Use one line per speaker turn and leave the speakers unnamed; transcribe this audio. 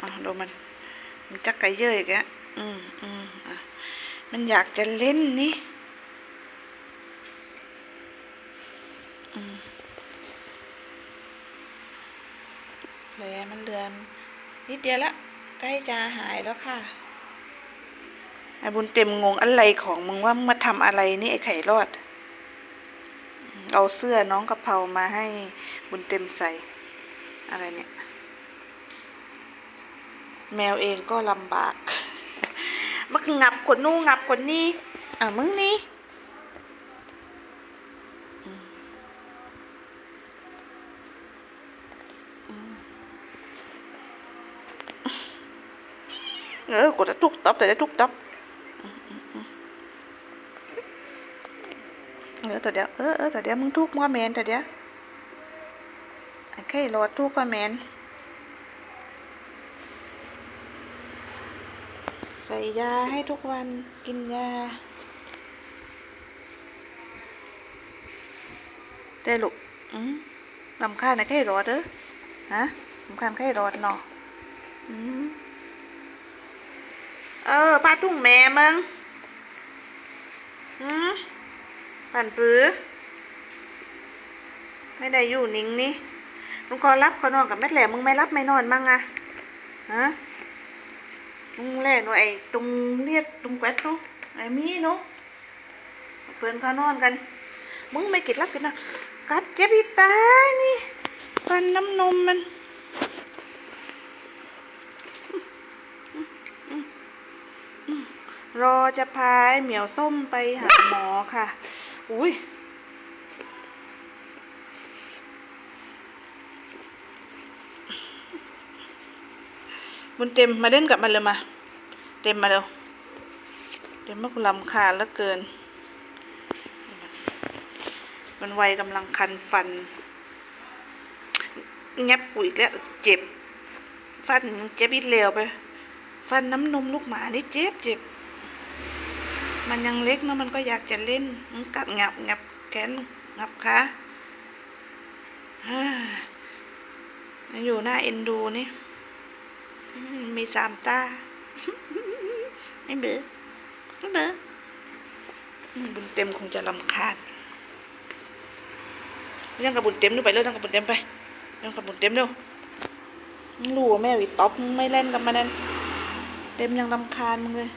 อะดูมัน มันจักกระเยอะอีกแล้วอืมอืมอะมันอยากจะเล่นนี่อืมแผลมันเลือนนิดเดียวละใกล้จะหายแล้วค่ะไอ้บุญเต็มงงอะไรของมึงว่ามึงมาทำอะไรนี่ไอ้ไข่รอด เอาเสื้อน้องกะเพรามาให้บุญเต็มใส่ อะไรเนี่ย แมวเองก็ลำบาก มันงับกว่านู่งับกว่านี่อะมึงนี่เออกดทุกตับแต่ได้ทุกตับอืมอืมอืมเออตัวเดียวเออเออตัวเดียวมึงทุกมาแมนตัวเดียวไอ้ไข่รอทุกมาแมน ใส่ยาให้ทุกวันกินยา ได้ลูกอืมลำค่าญนะไข้รอดเด้อฮะลำคาญไข้รอดเนาะอืมเออป้าตุ้งแม่มึงอืมปั่นปื้อไม่ได้อยู่นิ่งนี่ลุงขอรับขอนอนกับแม่แหลมมึงไม่รับไม่นอนมั่งอะฮะ ตรงแรกหนูไอ้ตรงเรียกตรงแกวดหนูไอ้มีหนูเพื่อนขานอนกันมึงไม่กินรับกินนะกัดเจ็บอีตานี่ฟันน้ำนมมันรอจะพาเหมียวส้มไปหาหมอค่ะ อุ้ย บุญเต็มมาเล่นกับมันเลยมา เต็มมาเร็วเต็มมากลำคาญเหลือเกิน มันวัยกำลังคันฟันแงบปุ๋ยแล้วเจ็บ ฟันเจ็บอีกแล้วไป ฟันน้ำนมลูกหมานี่เจ็บเจ็บ มันยังเล็กเนอะมันก็อยากจะเล่นกัดงับงับแขนงับขาฮ่าอยู่หน้าเอ็นดูนี่ มีสามตาไม่เบื่อไม่เบื่อบุญเต็มคงจะลำคาญเรื่องกับบุญเต็มดูไปเรื่องกับบุญเต็มไปเรื่องกับบุญเต็มเร็วรู้ว่าแม่วิต๊อปไม่เล่นกับมันนั่นเต็มยังลำคาญมึงเลย